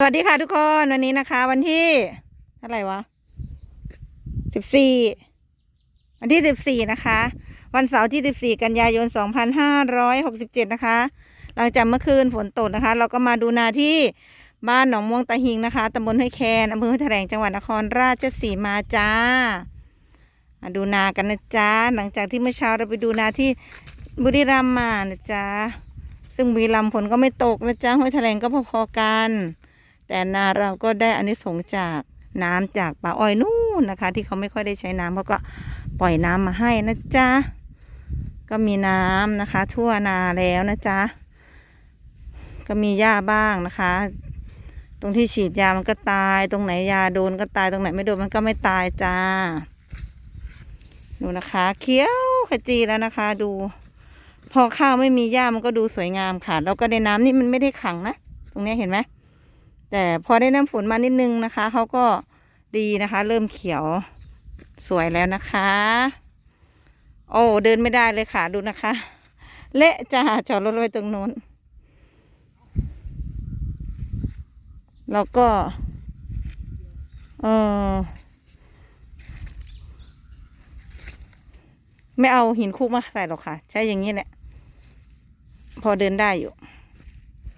สวัสดีค่ะทุกคนวันนี้นะคะ วันที่เท่าไรวะสิบสี่วันที่สิบสี่นะคะ วันเสาร์ที่สิบสี่กันยายนสองพันห้าร้อยหกสิบเจ็ดนะคะ หลังจากเมื่อคืนฝนตกนะคะ เราก็มาดูนาที่บ้านหนองม่วงตาหิงนะคะตำบลห้วยแคนอำเภอห้วยแถลงจังหวัดนครราชสีมาจ้าาดูนากันนะจ๊ะหลังจากที่เมื่อเช้าเราไปดูนาที่บุรีรัมย์มานะจ๊ะซึ่งบุรีรัมย์ฝนก็ไม่ตกนะจ๊ะห้วยแถลงก็พอๆกัน แต่นาเราก็ได้อานิสงส์จากน้ำจากป่าอ้อยนู่นนะคะ ที่เขาไม่ค่อยได้ใช้น้ำเขาก็ปล่อยน้ำมาให้นะจ๊ะก็มีน้ำนะคะ ทั่วนาแล้วนะจ๊ะก็มีหญ้าบ้างนะคะ ตรงที่ฉีดยามันก็ตาย ตรงไหนยาโดนก็ตายตรงไหนไม่โดนมันก็ไม่ตายจ้าดูนะคะเคี้ยวขจีแล้วนะคะ ดู พอข้าวไม่มีหญ้ามันก็ดูสวยงามค่ะ แล้วก็ในน้ำนี่มันไม่ได้ขังนะตรงนี้เห็นไหม แต่พอได้น้ำฝนมานิดนึงนะคะเขาก็ดีนะคะ เริ่มเขียวสวยแล้วนะคะ โอ้เดินไม่ได้เลยค่ะดูนะคะ เละจ้าจอดรถไว้ตรงโน้นแล้วก็เออไม่เอาหินคุกมาใส่หรอกค่ะ ใช้อย่างนี้แหละ พอเดินได้อยู่